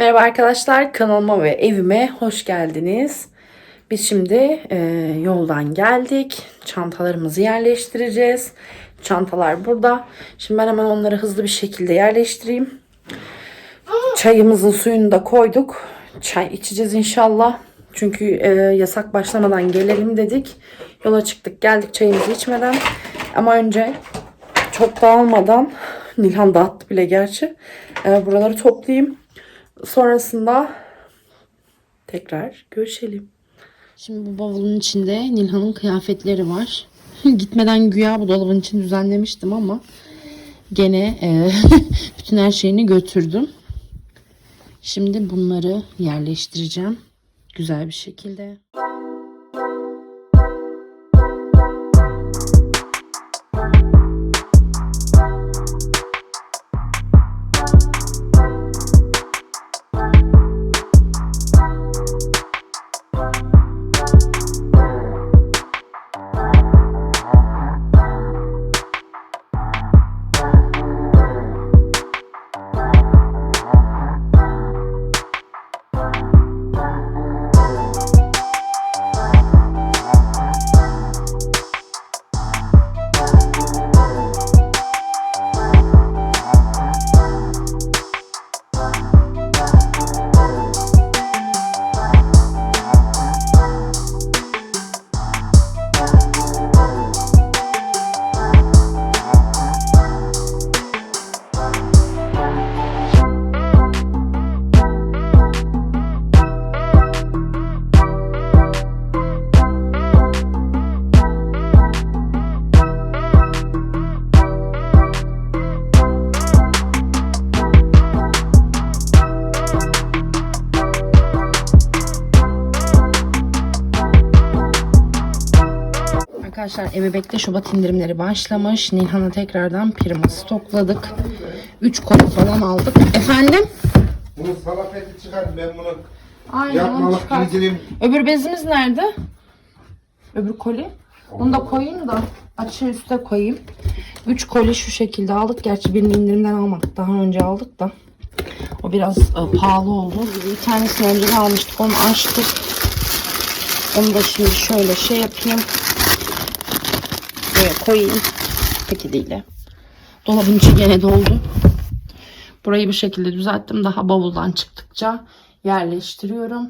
Merhaba arkadaşlar kanalıma ve evime hoş geldiniz. Biz şimdi e, yoldan geldik. Çantalarımızı yerleştireceğiz. Çantalar burada. Şimdi ben hemen onları hızlı bir şekilde yerleştireyim. Çayımızın suyunu da koyduk. Çay içeceğiz inşallah. Çünkü e, yasak başlamadan gelelim dedik. Yola çıktık geldik çayımızı içmeden. Ama önce çok dağılmadan Nilhan dağıttı bile gerçi. E, buraları toplayayım. Sonrasında tekrar görüşelim. Şimdi bu bavulun içinde Nilhan'ın kıyafetleri var. Gitmeden güya bu dolabın için düzenlemiştim ama gene e, bütün her şeyini götürdüm. Şimdi bunları yerleştireceğim güzel bir şekilde. Arkadaşlar Ebebek'te Şubat indirimleri başlamış. Nilhan'a tekrardan prima stokladık. 3 kolu falan aldık. Efendim? Bunu salafeti çıkar ben bunu Aynen yapmalık giydirim. Öbür bezimiz nerede? Öbür koli. Onu da koyayım da açı üste koyayım. 3 koli şu şekilde aldık. Gerçi birini indirimden almadık. Daha önce aldık da. O biraz e, pahalı oldu. Bir tanesini önceden almıştık. Onu açtık. Onu da şimdi şöyle şey yapayım. Koyayım. Paketiyle. Dolabın içi gene doldu. Burayı bir şekilde düzelttim. Daha bavuldan çıktıkça yerleştiriyorum.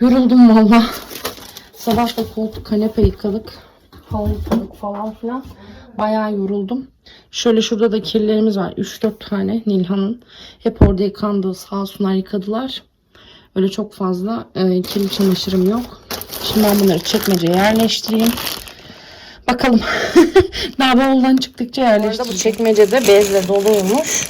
Yoruldum valla. Sabah da koltuk kanepe yıkadık. Halı yıkadık falan filan. Bayağı yoruldum. Şöyle şurada da kirlerimiz var. 3-4 tane Nilhan'ın. Hep orada yıkandı. Sağ olsunlar yıkadılar. Öyle çok fazla e, kirli çamaşırım yok. Şimdi ben bunları çekmeceye yerleştireyim. Bakalım. Daha bavuldan çıktıkça yerleştireceğim. Bu çekmecede bezle doluymuş.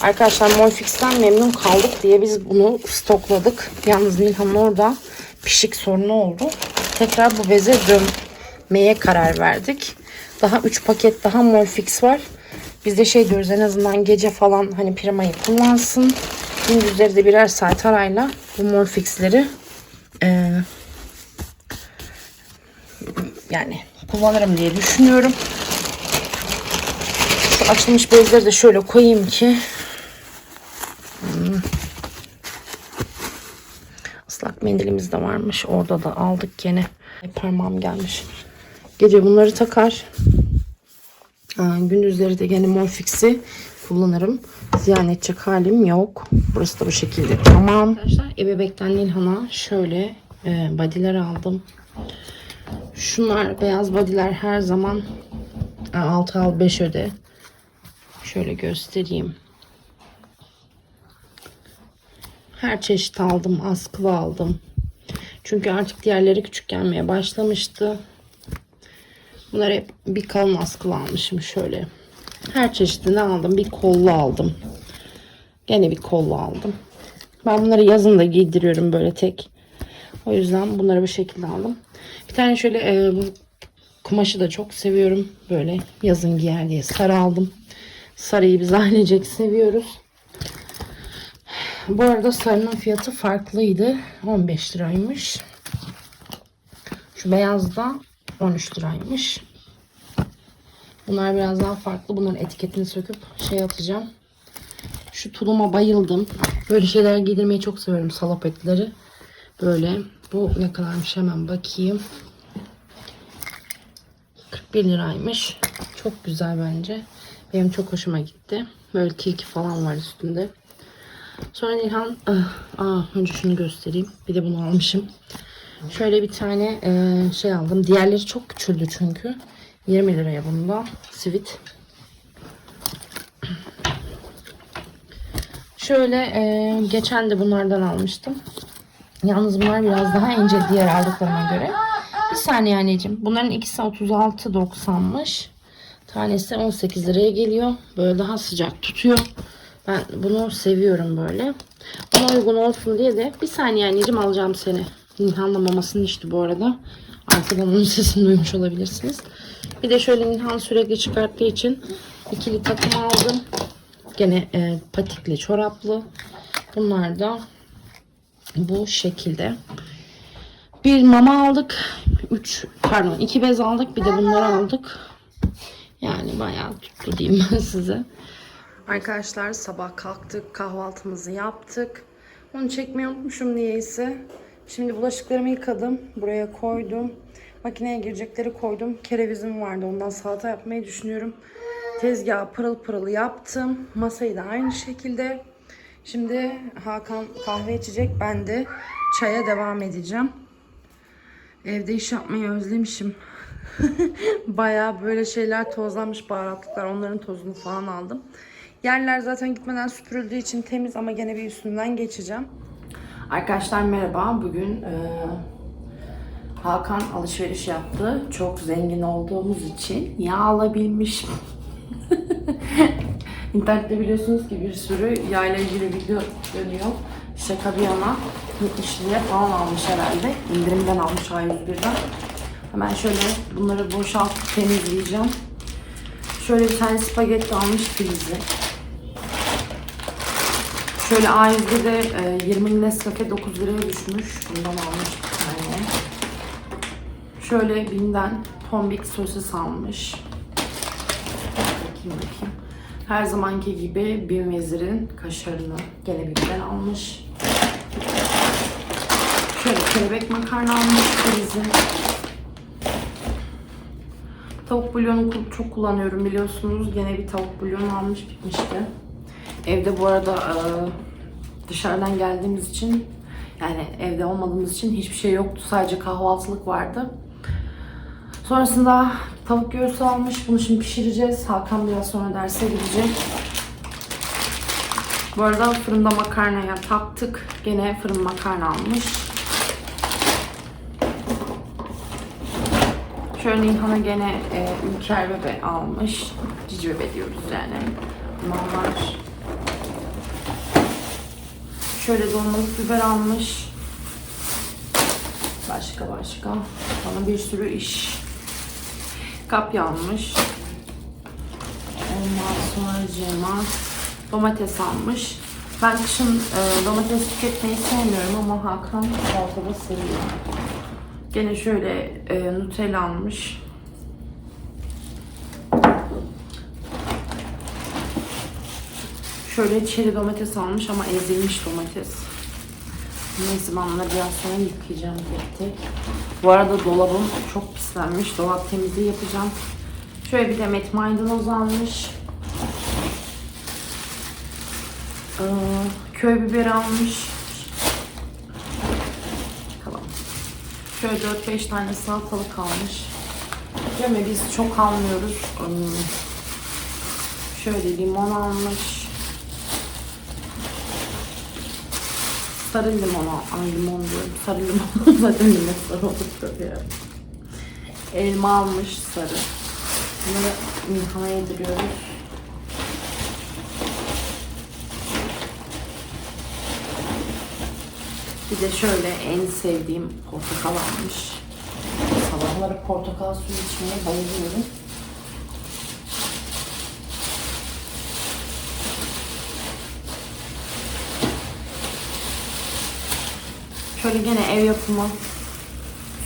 Arkadaşlar Molfix'ten memnun kaldık diye biz bunu stokladık. Yalnız Nilhan'ın orada pişik sorunu oldu. Tekrar bu beze dönmeye karar verdik. Daha 3 paket daha Molfix var. Biz de şey diyoruz en azından gece falan hani primayı kullansın. Gündüzleri de birer saat arayla bu Molfix'leri eee yani kullanırım diye düşünüyorum. Şu açılmış bezleri de şöyle koyayım ki Hmm. Islak mendilimiz de varmış. Orada da aldık gene. Parmağım gelmiş. Gece bunları takar. Gündüzleri de gene Morfix'i kullanırım. Ziyan edecek halim yok. Burası da bu şekilde. Tamam. Arkadaşlar ebebekten Nilhan'a şöyle e, body'ler aldım. Şunlar beyaz body'ler her zaman 6 al 5 öde. Şöyle göstereyim. Her çeşit aldım. Askılı aldım. Çünkü artık diğerleri küçük gelmeye başlamıştı. Bunları hep bir kalın askılı almışım şöyle. Her çeşidini aldım. Bir kollu aldım. Gene bir kollu aldım. Ben bunları yazın da giydiriyorum böyle tek. O yüzden bunları bu şekilde aldım. Bir tane şöyle e, bu kumaşı da çok seviyorum. Böyle yazın giyer diye sarı aldım. Sarıyı biz ailecek seviyoruz. Bu arada sarının fiyatı farklıydı. 15 liraymış. Şu beyaz da 13 liraymış. Bunlar biraz daha farklı. Bunların etiketini söküp şey atacağım. Şu tuluma bayıldım. Böyle şeyler giydirmeyi çok seviyorum salopetleri. Böyle. Bu ne kadarmış hemen bakayım. 41 liraymış. Çok güzel bence. Benim çok hoşuma gitti. Böyle tilki falan var üstünde. Sonra Nilhan, ah, ah, önce şunu göstereyim. Bir de bunu almışım. Şöyle bir tane e, şey aldım. Diğerleri çok küçüldü çünkü. 20 liraya bunda. Sweet. Şöyle e, geçen de bunlardan almıştım. Yalnız bunlar biraz daha ince diğer aldıklarıma göre. Bir saniye anneciğim. Bunların ikisi 36.90'mış. Tanesi 18 liraya geliyor. Böyle daha sıcak tutuyor. Ben bunu seviyorum böyle. Buna uygun olsun diye de bir saniye anneciğim alacağım seni. Nilhan'la mamasını içti bu arada. Arkadan onun sesini duymuş olabilirsiniz. Bir de şöyle Nilhan sürekli çıkarttığı için ikili takım aldım. Gene e, patikli çoraplı. Bunlar da bu şekilde. Bir mama aldık. 3 pardon 2 bez aldık. Bir de bunları aldık. Yani bayağı tuttu diyeyim ben size. Arkadaşlar sabah kalktık. Kahvaltımızı yaptık. Onu çekmeyi unutmuşum niyeyse. Şimdi bulaşıklarımı yıkadım. Buraya koydum. Makineye girecekleri koydum. Kerevizim vardı. Ondan salata yapmayı düşünüyorum. Tezgahı pırıl pırıl yaptım. Masayı da aynı şekilde. Şimdi Hakan kahve içecek. Ben de çaya devam edeceğim. Evde iş yapmayı özlemişim. Bayağı böyle şeyler tozlanmış baharatlıklar. Onların tozunu falan aldım. Yerler zaten gitmeden süpürüldüğü için temiz ama gene bir üstünden geçeceğim. Arkadaşlar merhaba. Bugün e, Hakan alışveriş yaptı. Çok zengin olduğumuz için yağ alabilmiş. İnternette biliyorsunuz ki bir sürü yağla ilgili video dönüyor. Şaka bir yana 70 liraya falan almış herhalde. İndirimden almış A101'den. Hemen şöyle bunları boşaltıp temizleyeceğim. Şöyle bir tane spagetti almış filizi. Şöyle A101'de e, 20 Nescafe 9 liraya düşmüş. Bundan almış bir tane. Şöyle binden tombik sosis almış. Bakayım bakayım. Her zamanki gibi bir vezirin kaşarını gene almış. Şöyle kelebek makarna almış bizim. Tavuk bulyonu çok kullanıyorum biliyorsunuz. Gene bir tavuk bulyonu almış bitmişti. Evde bu arada dışarıdan geldiğimiz için yani evde olmadığımız için hiçbir şey yoktu. Sadece kahvaltılık vardı. Sonrasında tavuk göğsü almış. Bunu şimdi pişireceğiz. Hakan biraz sonra derse gidecek. Bu arada fırında makarnaya taktık. Gene fırın makarna almış. Şöyle Nilhan'a gene e, Ülker bebe almış. Cici bebe diyoruz yani. Bunlar. Şöyle dolmalık biber almış. Başka başka. Bana bir sürü iş. Kapya almış. Ondan sonra cema domates almış. Ben kışın e, domates tüketmeyi sevmiyorum ama Hakan saltada seviyor. Gene şöyle e, Nutella almış. Şöyle çeri domates almış ama ezilmiş domates. Neyse ben bunları biraz sonra yıkayacağım tek tek. Bu arada dolabım çok pislenmiş. Dolap temizliği yapacağım. Şöyle bir demet maydanoz almış. Ee, köy biberi almış. Tamam. Şöyle 4-5 tane salatalık almış. Değil? Biz çok almıyoruz. Hmm. Şöyle limon almış. Sarı limon al. Ay limon diyorum. Sarı limon. Zaten limon sarı tabii ya. Elma almış sarı. Bunları Nilhan'a yediriyoruz. Bir de şöyle en sevdiğim portakal almış. Sabahları portakal suyu içmeye bayılıyorum. Şöyle gene ev yapımı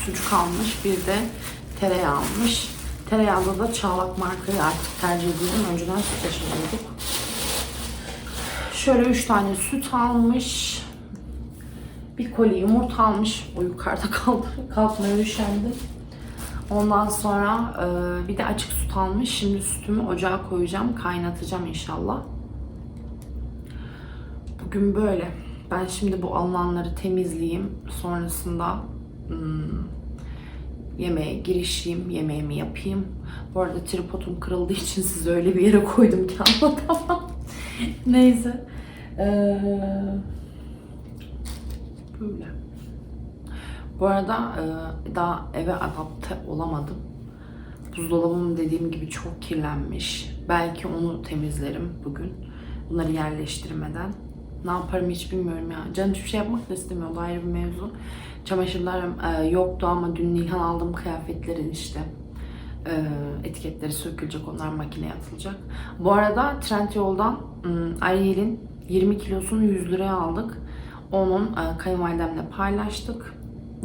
sucuk almış. Bir de tereyağı almış. Tereyağında da Çağlak markayı artık tercih ediyorum. Önceden süt taşıyorduk. Şöyle 3 tane süt almış. Bir koli yumurta almış. O yukarıda kaldı. Kalkmaya üşendi. Ondan sonra e, bir de açık süt almış. Şimdi sütümü ocağa koyacağım. Kaynatacağım inşallah. Bugün böyle. Ben şimdi bu alınanları temizleyeyim. Sonrasında hmm, yemeğe girişeyim. Yemeğimi yapayım. Bu arada tripodum kırıldığı için size öyle bir yere koydum ki anlatamam. Neyse. Ee, böyle. Bu arada e, daha eve adapte olamadım. Buzdolabım dediğim gibi çok kirlenmiş. Belki onu temizlerim bugün. Bunları yerleştirmeden. Ne yaparım hiç bilmiyorum ya. Canım hiçbir şey yapmak da istemiyor. O da ayrı bir mevzu. Çamaşırlarım e, yoktu ama dün Nilhan aldığım kıyafetlerin işte e, etiketleri sökülecek. Onlar makineye atılacak. Bu arada Trendyol'dan ım, Ariel'in 20 kilosunu 100 liraya aldık. Onun e, kayınvalidemle paylaştık.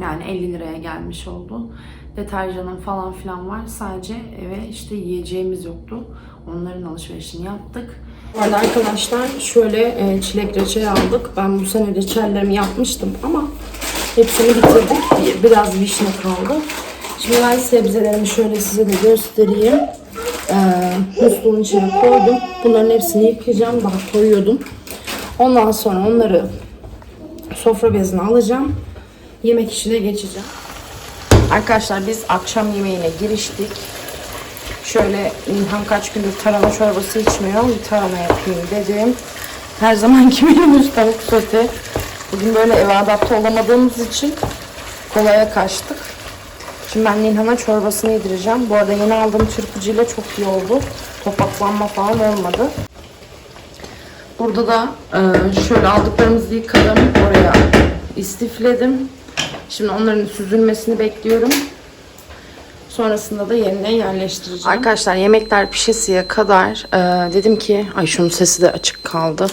Yani 50 liraya gelmiş oldu. Deterjanım falan filan var. Sadece eve işte yiyeceğimiz yoktu. Onların alışverişini yaptık. Bu arkadaşlar şöyle e, çilek reçeli aldık. Ben bu sene reçellerimi yapmıştım ama hepsini bitirdik. Biraz vişne kaldı. Şimdi ben sebzelerimi şöyle size de göstereyim. Ee, musluğun içine koydum. Bunların hepsini yıkayacağım. Daha koyuyordum. Ondan sonra onları sofra bezine alacağım. Yemek işine geçeceğim. Arkadaşlar biz akşam yemeğine giriştik. Şöyle İlhan kaç gündür tarhana çorbası içmiyor. Bir tarhana yapayım dedim. Her zamanki menümüz tavuk sote. Bugün böyle eve adapte olamadığımız için kolaya kaçtık. Şimdi ben Nilhan'a çorbasını yedireceğim. Bu arada yeni aldığım çırpıcıyla çok iyi oldu. Topaklanma falan olmadı. Burada da e, şöyle aldıklarımızı yıkadım. Oraya istifledim. Şimdi onların süzülmesini bekliyorum. Sonrasında da yerine yerleştireceğim. Arkadaşlar yemekler pişesiye kadar e, dedim ki ay şunun sesi de açık kaldı.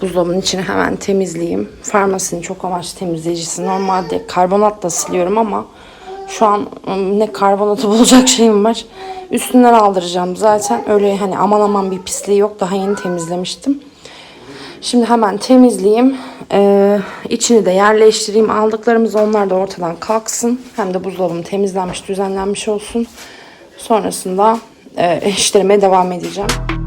Buzdolabının içini hemen temizleyeyim. Farmasinin çok amaçlı temizleyicisi. Normalde karbonatla siliyorum ama şu an ım, ne karbonatı bulacak şeyim var. Üstünden aldıracağım zaten. Öyle hani aman aman bir pisliği yok. Daha yeni temizlemiştim. Şimdi hemen temizleyeyim. Ee, içini de yerleştireyim. Aldıklarımız onlar da ortadan kalksın. Hem de buzdolabım temizlenmiş, düzenlenmiş olsun. Sonrasında e, işlerime devam edeceğim.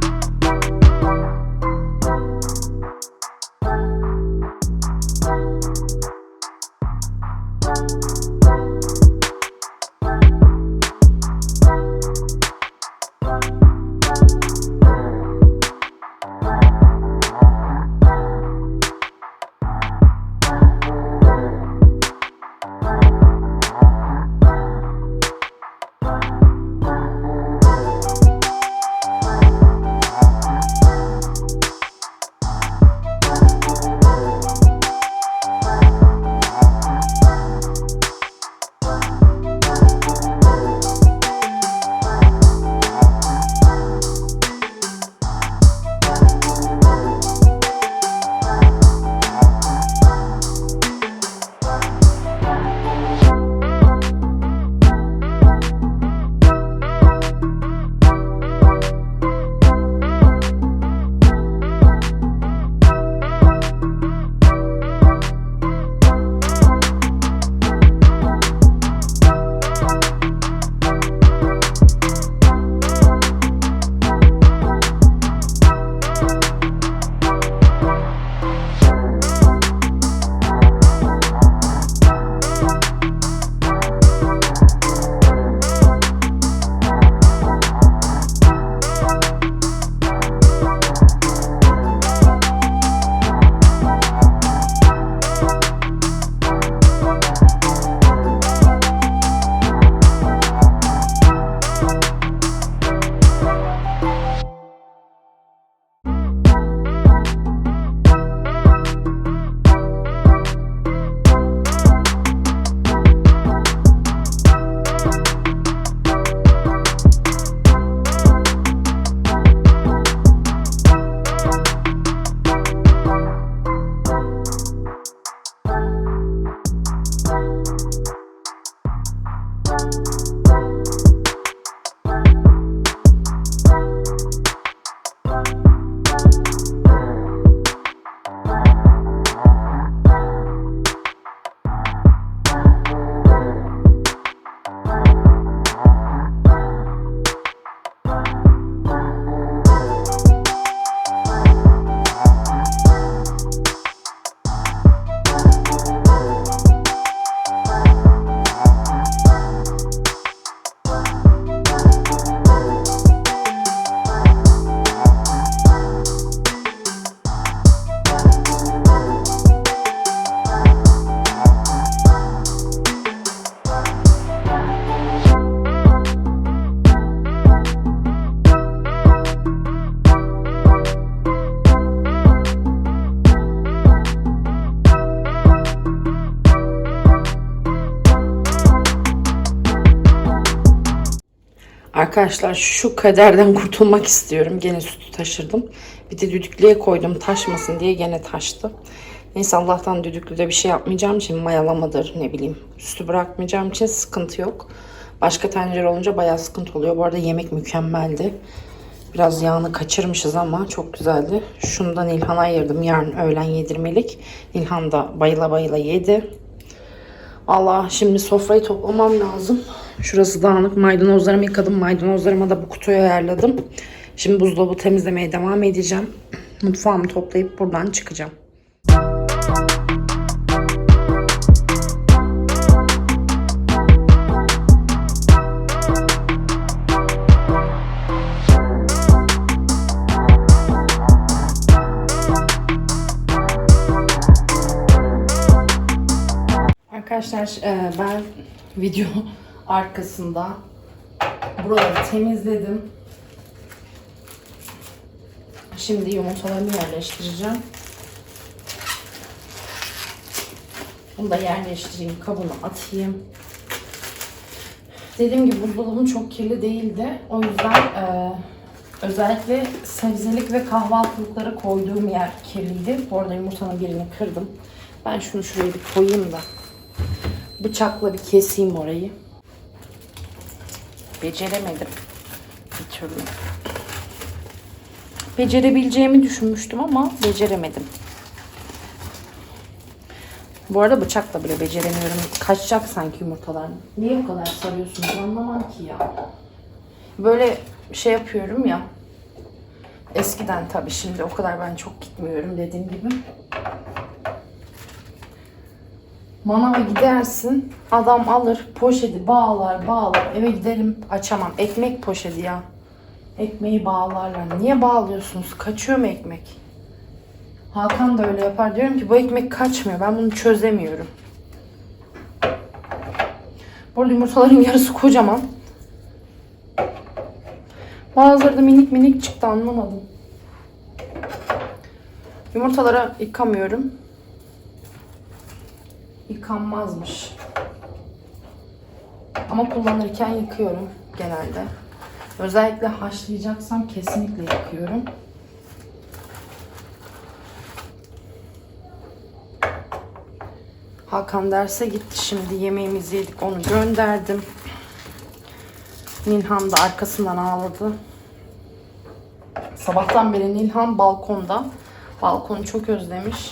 Arkadaşlar şu kaderden kurtulmak istiyorum. Gene sütü taşırdım. Bir de düdüklüye koydum taşmasın diye gene taştı. Neyse Allah'tan düdüklüde bir şey yapmayacağım için mayalamadır ne bileyim. Sütü bırakmayacağım için sıkıntı yok. Başka tencere olunca bayağı sıkıntı oluyor. Bu arada yemek mükemmeldi. Biraz yağını kaçırmışız ama çok güzeldi. Şundan İlhan'a ayırdım. Yarın öğlen yedirmelik. İlhan da bayıla bayıla yedi. Allah şimdi sofrayı toplamam lazım. Şurası dağınık. Maydanozlarımı yıkadım. Maydanozlarımı da bu kutuya ayarladım. Şimdi buzdolabı temizlemeye devam edeceğim. Mutfağımı toplayıp buradan çıkacağım. Arkadaşlar e, ben video arkasında buraları temizledim. Şimdi yumurtalarımı yerleştireceğim. Bunu da yerleştireyim, kabına atayım. Dediğim gibi buzdolabım çok kirli değildi. O yüzden e, özellikle sebzelik ve kahvaltılıkları koyduğum yer kirliydi. Bu arada yumurtanın birini kırdım. Ben şunu şuraya bir koyayım da bıçakla bir keseyim orayı. Beceremedim bir türlü. Becerebileceğimi düşünmüştüm ama beceremedim. Bu arada bıçakla bile beceremiyorum. Kaçacak sanki yumurtalar. Niye bu kadar sarıyorsunuz anlamam ki ya. Böyle şey yapıyorum ya. Eskiden tabii şimdi o kadar ben çok gitmiyorum dediğim gibi. Manava gidersin, adam alır, poşeti bağlar, bağlar, eve giderim, açamam. Ekmek poşeti ya. Ekmeği bağlarlar. Niye bağlıyorsunuz? Kaçıyor mu ekmek? Hakan da öyle yapar. Diyorum ki bu ekmek kaçmıyor. Ben bunu çözemiyorum. Bu arada yumurtaların yarısı kocaman. Bazıları da minik minik çıktı anlamadım. Yumurtaları yıkamıyorum yıkanmazmış. Ama kullanırken yıkıyorum genelde. Özellikle haşlayacaksam kesinlikle yıkıyorum. Hakan derse gitti şimdi yemeğimizi yedik onu gönderdim. Nilhan da arkasından ağladı. Sabahtan beri Nilhan balkonda. Balkonu çok özlemiş.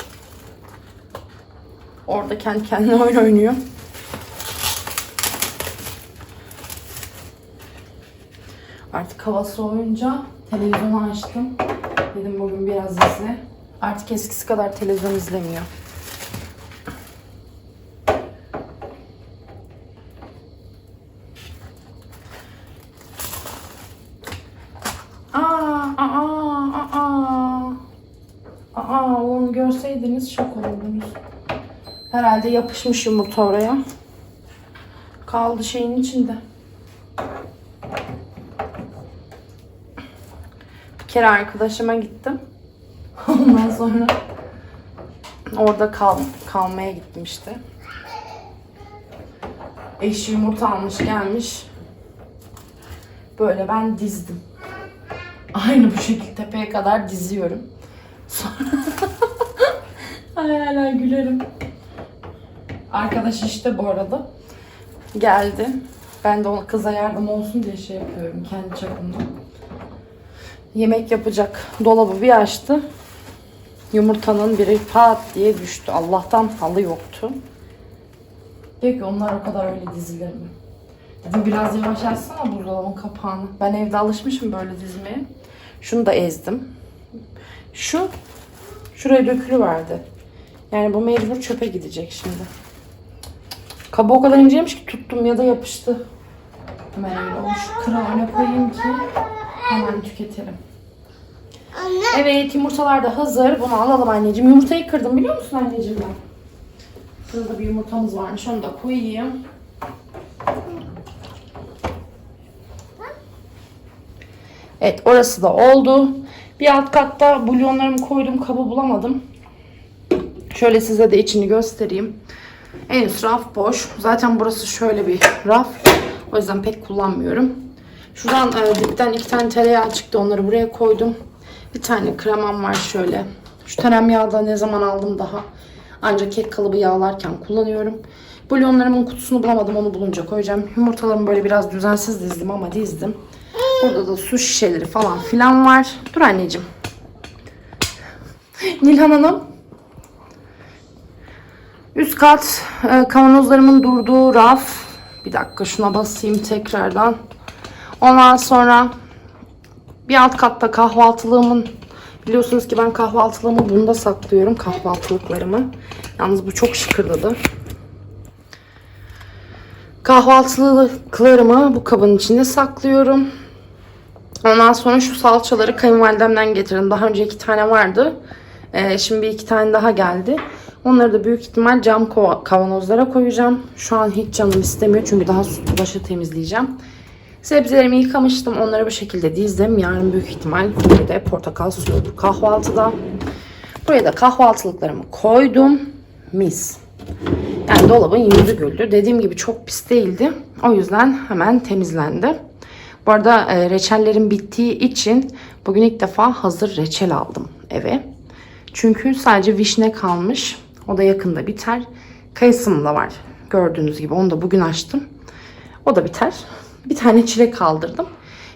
Orada kendi kendine oyun oynuyor. Artık hava soğuyunca televizyonu açtım. Dedim bugün biraz izle. Artık eskisi kadar televizyon izlemiyor. Aa, aa, aa. Aa, onu görseydiniz şok olurdunuz. Herhalde yapışmış yumurta oraya. Kaldı şeyin içinde. Bir kere arkadaşıma gittim. Ondan sonra orada kal kalmaya gitmişti. Eşi yumurta almış gelmiş. Böyle ben dizdim. Aynı bu şekilde tepeye kadar diziyorum. Sonra Ay hala gülerim. Arkadaş işte bu arada. Geldi. Ben de ona kıza yardım olsun diye şey yapıyorum kendi çapımda. Yemek yapacak. Dolabı bir açtı. Yumurtanın biri pat diye düştü. Allah'tan halı yoktu. Diyor ki onlar o kadar öyle dizilir mi? Dedim biraz yavaş açsana buzdolabının kapağını. Ben evde alışmışım böyle dizmeye. Şunu da ezdim. Şu şuraya dökülüverdi. Yani bu mecbur çöpe gidecek şimdi. Kabı o kadar inceymiş ki tuttum ya da yapıştı. Hemen öyle olmuş. Kıra öne koyayım ki hemen tüketelim. Evet yumurtalar da hazır. Bunu alalım anneciğim. Yumurtayı kırdım biliyor musun anneciğim ben? Şurada bir yumurtamız varmış. Onu da koyayım. Evet orası da oldu. Bir alt katta bulyonlarımı koydum. Kabı bulamadım. Şöyle size de içini göstereyim. En üst raf boş. Zaten burası şöyle bir raf. O yüzden pek kullanmıyorum. Şuradan e, dipten iki tane tereyağı çıktı. Onları buraya koydum. Bir tane kremam var şöyle. Şu tereyağını da ne zaman aldım daha. Ancak kek kalıbı yağlarken kullanıyorum. Bulyonlarımın kutusunu bulamadım. Onu bulunca koyacağım. Yumurtalarımı böyle biraz düzensiz dizdim ama dizdim. Burada da su şişeleri falan filan var. Dur anneciğim. Nilhan Hanım. Üst kat e, kavanozlarımın durduğu raf. Bir dakika şuna basayım tekrardan. Ondan sonra bir alt katta kahvaltılığımın biliyorsunuz ki ben kahvaltılığımı bunda saklıyorum kahvaltılıklarımı. Yalnız bu çok şıkırdadı. Kahvaltılıklarımı bu kabın içinde saklıyorum. Ondan sonra şu salçaları kayınvalidemden getirdim. Daha önce iki tane vardı. Ee, şimdi bir iki tane daha geldi. Onları da büyük ihtimal cam kavanozlara koyacağım. Şu an hiç canım istemiyor çünkü daha başı temizleyeceğim. Sebzelerimi yıkamıştım. Onları bu şekilde dizdim. Yarın büyük ihtimal de portakal suyu olur kahvaltıda. Buraya da kahvaltılıklarımı koydum. Mis. Yani dolabın yüzü güldü. Dediğim gibi çok pis değildi. O yüzden hemen temizlendi. Bu arada e, reçellerim bittiği için bugün ilk defa hazır reçel aldım eve. Çünkü sadece vişne kalmış. O da yakında biter. Kayısım da var. Gördüğünüz gibi onu da bugün açtım. O da biter. Bir tane çilek kaldırdım.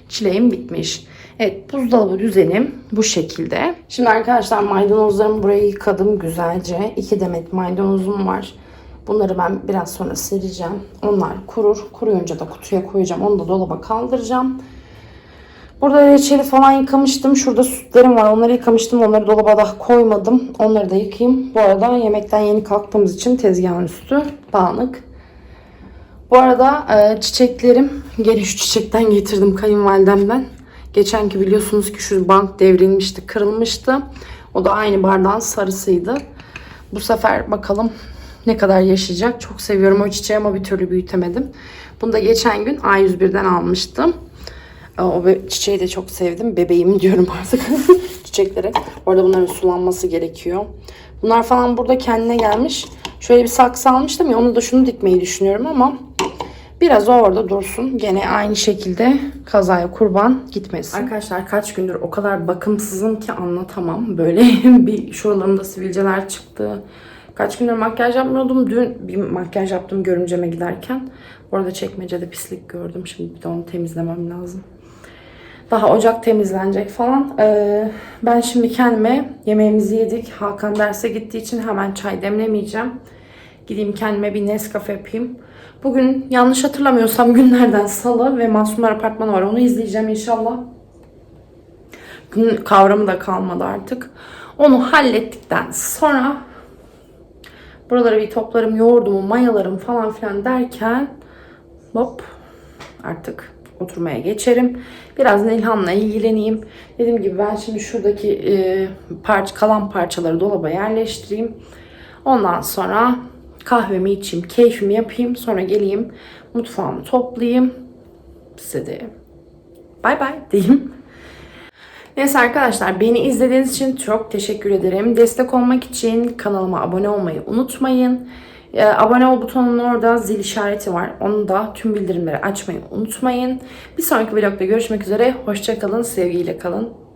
Çileğim bitmiş. Evet buzdolabı düzenim bu şekilde. Şimdi arkadaşlar maydanozlarımı buraya yıkadım güzelce. İki demet maydanozum var. Bunları ben biraz sonra sereceğim. Onlar kurur. Kuruyunca da kutuya koyacağım. Onu da dolaba kaldıracağım. Burada reçeli falan yıkamıştım. Şurada sütlerim var. Onları yıkamıştım. Onları dolaba da koymadım. Onları da yıkayayım. Bu arada yemekten yeni kalktığımız için tezgahın üstü dağınık. Bu arada e, çiçeklerim geri şu çiçekten getirdim kayınvalidemden. Geçenki biliyorsunuz ki şu bank devrilmişti, kırılmıştı. O da aynı bardağın sarısıydı. Bu sefer bakalım ne kadar yaşayacak. Çok seviyorum o çiçeği ama bir türlü büyütemedim. Bunu da geçen gün A101'den almıştım. O çiçeği de çok sevdim. Bebeğim diyorum artık çiçeklere. Orada bunların sulanması gerekiyor. Bunlar falan burada kendine gelmiş. Şöyle bir saksı almıştım ya onu da şunu dikmeyi düşünüyorum ama biraz o orada dursun. Gene aynı şekilde kazaya kurban gitmesin. Arkadaşlar kaç gündür o kadar bakımsızım ki anlatamam. Böyle bir şuralarımda sivilceler çıktı. Kaç gündür makyaj yapmıyordum. Dün bir makyaj yaptım görümceme giderken. Orada çekmecede pislik gördüm. Şimdi bir de onu temizlemem lazım. Daha ocak temizlenecek falan. Ee, ben şimdi kendime yemeğimizi yedik. Hakan derse gittiği için hemen çay demlemeyeceğim. Gideyim kendime bir Nescafe yapayım. Bugün yanlış hatırlamıyorsam günlerden salı ve Masumlar Apartmanı var. Onu izleyeceğim inşallah. Gün kavramı da kalmadı artık. Onu hallettikten sonra buraları bir toplarım, yoğurdumu, mayalarım falan filan derken hop artık oturmaya geçerim. Biraz Nilhan'la ilgileneyim. Dediğim gibi ben şimdi şuradaki e, parça, kalan parçaları dolaba yerleştireyim. Ondan sonra kahvemi içeyim, keyfimi yapayım. Sonra geleyim mutfağımı toplayayım. Size de bay bay diyeyim. Neyse arkadaşlar beni izlediğiniz için çok teşekkür ederim. Destek olmak için kanalıma abone olmayı unutmayın. Ee, abone ol butonunun orada zil işareti var. Onu da tüm bildirimleri açmayı unutmayın. Bir sonraki vlogda görüşmek üzere. Hoşçakalın, sevgiyle kalın.